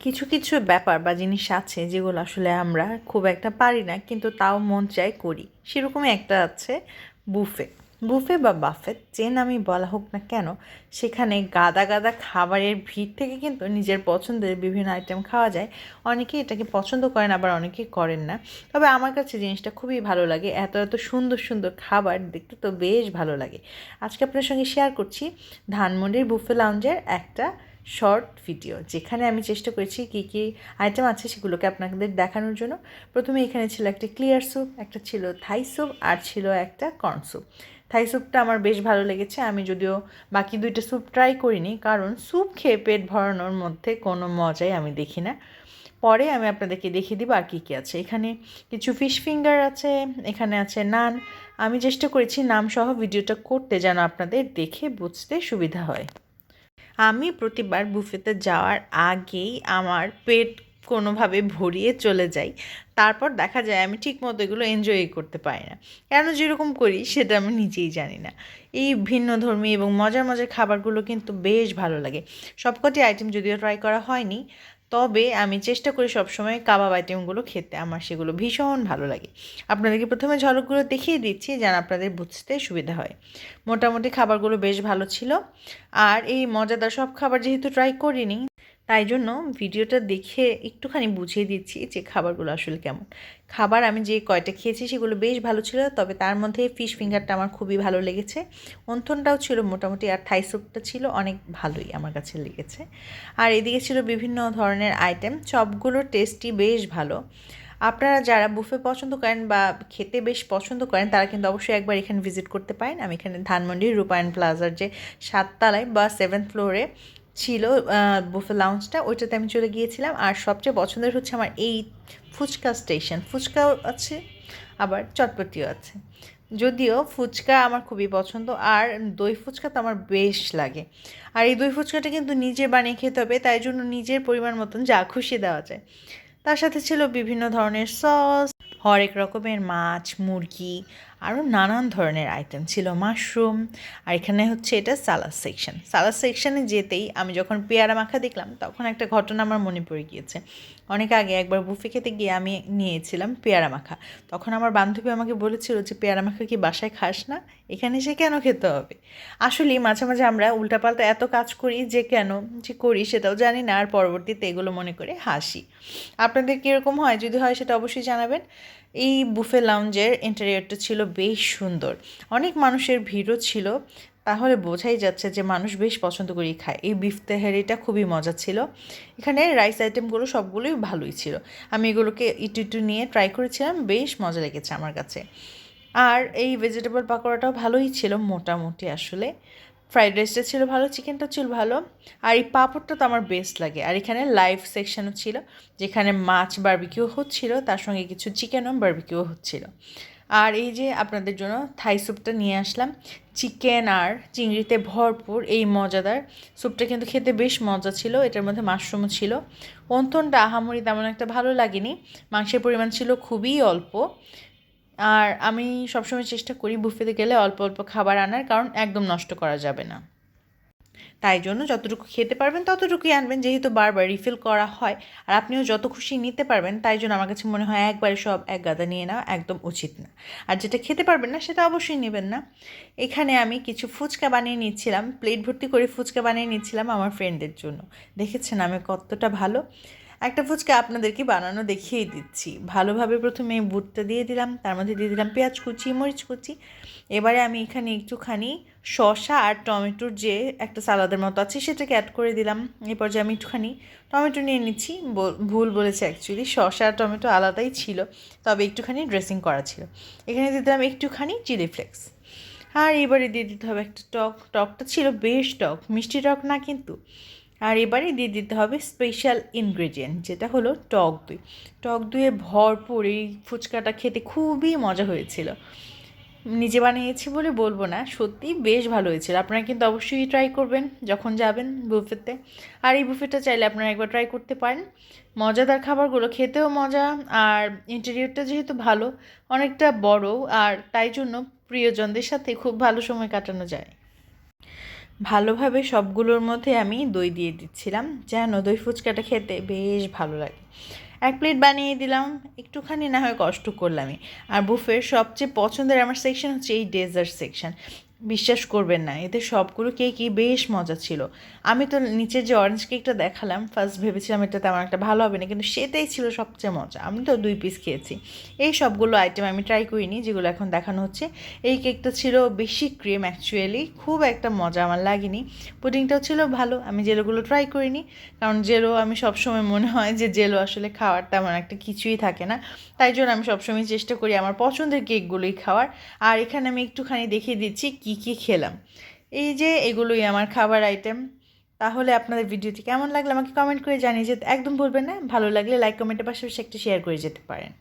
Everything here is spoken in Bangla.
কিছু কিছু ব্যাপার বা জিনিস আছে যেগুলো আসলে আমরা খুব একটা পারি না, কিন্তু তাও মন চাই করি। সেরকমই একটা আছে বুফে। বুফে বা বাফেট যে নামই বলা হোক না কেন, সেখানে গাদা গাদা খাবারের ভিড় থেকে কিন্তু নিজের পছন্দের বিভিন্ন আইটেম খাওয়া যায়। অনেকে এটাকে পছন্দ করেন, আবার অনেকে করেন না। তবে আমার কাছে জিনিসটা খুবই ভালো লাগে। এত এত সুন্দর সুন্দর খাবার দেখতে তো বেশ ভালো লাগে। আজকে আপনার সঙ্গে শেয়ার করছি ধানমন্ডির বুফে লাউঞ্জের একটা শর্ট ভিডিও, যেখানে আমি চেষ্টা করেছি কী কী আইটেম আছে সেগুলোকে আপনাদের দেখানোর জন্য। প্রথমে এখানে ছিল একটা ক্লিয়ার স্যুপ একটা ছিল থাই স্যুপ আর ছিল একটা কর্ন স্যুপ থাই স্যুপটা আমার বেশ ভালো লেগেছে। আমি যদিও বাকি দুইটা স্যুপ ট্রাই করিনি, কারণ স্যুপ খেয়ে পেট ভরানোর মধ্যে কোনো মজাই আমি দেখি না। পরে আমি আপনাদেরকে দেখিয়ে দিব আর কী কী আছে। এখানে কিছু ফিশ ফিঙ্গার আছে, এখানে আছে নান আমি চেষ্টা করেছি নামসহ ভিডিওটা করতে যেন আপনাদের দেখে বুঝতে সুবিধা হয়। আমি প্রতিবার বুফেতে যাওয়ার আগেই আমার পেট কোনোভাবে ভরিয়ে চলে যাই। তারপর দেখা যায় আমি ঠিক মতো এগুলো এনজয় করতে পারি না। কেন যেরকম করি সেটা আমি নিজেই জানি না। এই ভিন্ন ধর্মী এবং মজার মজার খাবারগুলো কিন্তু বেশ ভালো লাগে। সবকটি আইটেম যদিও ট্রাই করা হয়নি তবে আমি চেষ্টা করি সবসময় কাবাব আইটেমগুলো খেতে, আমার সেগুলো ভীষণ ভালো লাগে। আপনাদেরকে প্রথমে ঝলকগুলো দেখিয়ে দিচ্ছি যেন আপনাদের বুঝতে সুবিধা হয়। মোটামুটি খাবারগুলো বেশ ভালো ছিল। আর এই মজাদার সব খাবার যেহেতু ট্রাই করিনি তাই জন্য ভিডিওটা দেখে একটুখানি বুঝিয়ে দিচ্ছি যে খাবারগুলো আসলে কেমন। খাবার আমি যে কয়টা খেয়েছি সেগুলো বেশ ভালো ছিল, তবে তার মধ্যে ফিশ ফিঙ্গারটা আমার খুবই ভালো লেগেছে। অন্থনটাও ছিল মোটামুটি আর থাই স্যুপটা ছিল অনেক ভালোই আমার কাছে লেগেছে। আর এদিকে ছিল বিভিন্ন ধরনের আইটেম সবগুলোর টেস্টই বেশ ভালো। আপনারা যারা বুফে পছন্দ করেন বা খেতে বেশ পছন্দ করেন, তারা কিন্তু অবশ্যই একবার এখানে ভিজিট করতে পারেন। আমি এখানে ধানমন্ডির রূপায়ণ প্লাজার যে সাততলায় বা সেভেন্থ ফ্লোরে ছিল বুফে লাউঞ্জটা ওইটাতে আমি চলে গিয়েছিলাম। আর সবচেয়ে পছন্দের হচ্ছে আমার এই ফুচকা স্টেশন ফুচকাও আছে, আবার চটপটিও আছে। যদিও ফুচকা আমার খুবই পছন্দ, আর দই ফুচকা তো আমার বেশ লাগে। আর এই দই ফুচকাটা কিন্তু নিজে বানিয়ে খেতে হবে, তাই জন্য নিজের পরিমাণ মতন যা খুশি দেওয়া যায়। তার সাথে ছিল বিভিন্ন ধরনের সস হরেক রকমের মাছ, মুরগি আরও নানান ধরনের আইটেম ছিল মাশরুম আর এখানে হচ্ছে এটা সালাদ সেকশন সালাদ সেকশনে যেতেই আমি যখন পেয়ারা মাখা দেখলাম, তখন একটা ঘটনা আমার মনে পড়ে গিয়েছে। অনেক আগে একবার বুফে খেতে গিয়ে আমি নিয়েছিলাম পেয়ারা মাখা। তখন আমার বান্ধবী আমাকে বলেছিল যে, পেয়ারা মাখা কি বাসায় খাস না? এখানে সে কেন খেতে হবে? আসলেই মাঝে মাঝে আমরা উল্টাপাল্টা এত কাজ করি যে, কেন যে করি সেটাও জানি না, আর পরবর্তীতে এগুলো মনে করে হাসি। আপনাদের কীরকম হয়? যদি হয় সেটা অবশ্যই জানাবেন। এই বুফে লাউঞ্জের ইন্টেরিয়রটা ছিল বেশ সুন্দর। অনেক মানুষের ভিড়ও ছিল, তাহলে বোঝাই যাচ্ছে যে মানুষ বেশ পছন্দ করেই খায়। এই বিফ তেহারিটা খুবই মজা ছিল। এখানে রাইস আইটেমগুলো সবগুলোই ভালোই ছিল। আমি এগুলোকে ইটু ইটু নিয়ে ট্রাই করেছিলাম, বেশ মজা লেগেছে আমার কাছে। আর এই ভেজিটেবল পাকোড়াটাও ভালোই ছিল, মোটামুটি আসলে। ফ্রাইড রাইসটা ছিল ভালো, চিকেনটা ছিল ভালো, আর এই পাঁপড়টা তো আমার বেস্ট লাগে। আর এখানে লাইভ সেকশনও ছিল, যেখানে মাছ বার্বিকিউ হচ্ছিল, তার সঙ্গে কিছু চিকেনও বার্বিকিউ হচ্ছিল। আর এই যে আপনাদের জন্য থাই স্যুপটা নিয়ে আসলাম চিকেন আর চিংড়িতে ভরপুর এই মজাদার স্যুপটা কিন্তু খেতে বেশ মজা ছিল, এটার মধ্যে মাশরুমও ছিল। অন্তনটা আহামরি তেমন একটা ভালো লাগেনি, মাংসের পরিমাণ ছিল খুবই অল্প আর আমি সবসময় চেষ্টা করি বুফেতে গেলে অল্প অল্প খাবার আনার, কারণ একদম নষ্ট করা যাবে না। তাই জন্য যতটুকু খেতে পারবেন ততটুকুই আনবেন, যেহেতু বারবার রিফিল করা হয়। আর আপনিও যত খুশি নিতে পারবেন, তাই জন্য আমার কাছে মনে হয় একবারে সব এক গাদা নিয়ে নেওয়া একদম উচিত না। আর যেটা খেতে পারবেন না, সেটা অবশ্যই নেবেন না। এখানে আমি কিছু ফুচকা বানিয়ে নিচ্ছিলাম, প্লেট ভর্তি করে ফুচকা বানিয়ে নিচ্ছিলাম আমার ফ্রেন্ডের জন্য। দেখেছেন আমি কতটা ভালো? একটা ফুচকা আপনাদেরকে বানানো দেখিয়ে দিচ্ছি। ভালোভাবে প্রথমে বুটটা দিয়ে দিলাম, তার মধ্যে দিয়ে দিলাম পেঁয়াজ কুচি, মরিচ কুচি। এবারে আমি এখানে একটুখানি শসা আর টমেটোর যে একটা সালাদের মতো আছে সেটাকে অ্যাড করে দিলাম। এরপর যে আমি একটুখানি টমেটো নিয়ে নিচ্ছি ভুল বলেছে অ্যাকচুয়ালি শসা আর টমেটো আলাদাই ছিল, তবে একটুখানি ড্রেসিং করা ছিল। এখানে দিয়ে দিলাম একটুখানি চিলি ফ্লেক্স আর এবারে দিয়ে দিতে হবে একটা টক, টকটা ছিল বেশ টক, মিষ্টি টক না কিন্তু। আর এবারে দিয়ে দিতে হবে স্পেশাল ইনগ্রেডিয়েন্ট যেটা হলো টক দই। টক দইয়ে ভরপুর এই ফুচকাটা খেতে খুবই মজা হয়েছিল। নিজে বানিয়েছি বলে বলব না, সত্যি বেশ ভালো হয়েছিল। আপনারা কিন্তু অবশ্যই ট্রাই করবেন যখন যাবেন বুফেতে। আর এই বুফেটা চাইলে আপনারা একবার ট্রাই করতে পারেন। মজাদার খাবারগুলো খেতেও মজা, আর ইন্টেরিয়রটা যেহেতু ভালো, অনেকটা বড়, আর তাই জন্য প্রিয়জনদের সাথে খুব ভালো সময় কাটানো যায়। ভালোভাবে সবগুলোর মধ্যে আমি দই দিয়ে দিচ্ছিলাম। যেন দই ফুচকাটা খেতে বেশ ভালো লাগে। এক প্লেট বানিয়ে দিলাম। একটুখানি না হয় কষ্ট করলামই। আর বুফের সবচেয়ে পছন্দের আমার সেকশন হচ্ছে এই ডেজার্ট সেকশন বিশ্বাস করবেন না এতে সবগুলো কেকই বেশ মজা ছিল। আমি তো নিচে যে অরেঞ্জ কেকটা দেখালাম ফার্স্ট ভেবেছিলাম এটা তেমন একটা ভালো হবে না, কিন্তু সেটাই ছিল সবচেয়ে মজা। আমি তো দুই পিস খেয়েছি। এই সবগুলো আইটেম আমি ট্রাই করিনি, যেগুলো এখন দেখানো হচ্ছে। এই কেকটা ছিল বেশি ক্রিম অ্যাকচুয়ালি খুব একটা মজা আমার লাগেনি। পুডিংটাও ছিল ভালো, আমি জেলোগুলো ট্রাই করিনি, কারণ জেলো আমি সবসময় মনে হয় যে জেলো আসলে খাওয়ার তেমন একটা কিছুই থাকে না। তাই জন্য আমি সবসময় চেষ্টা করি আমার পছন্দের কেকগুলোই খাওয়ার। আর এখানে আমি একটুখানি দেখিয়ে দিচ্ছি কী কি খেলাম? এই যে এগুলোই আমার খাবার আইটেম তাহলে আপনাদের ভিডিওটি কেমন লাগল আমাকে কমেন্ট করে জানিয়ে যেতে একদম ভুলবেন না। ভালো লাগলে লাইক কমেন্টের পাশাপাশি একটা শেয়ার করে যেতে পারেন।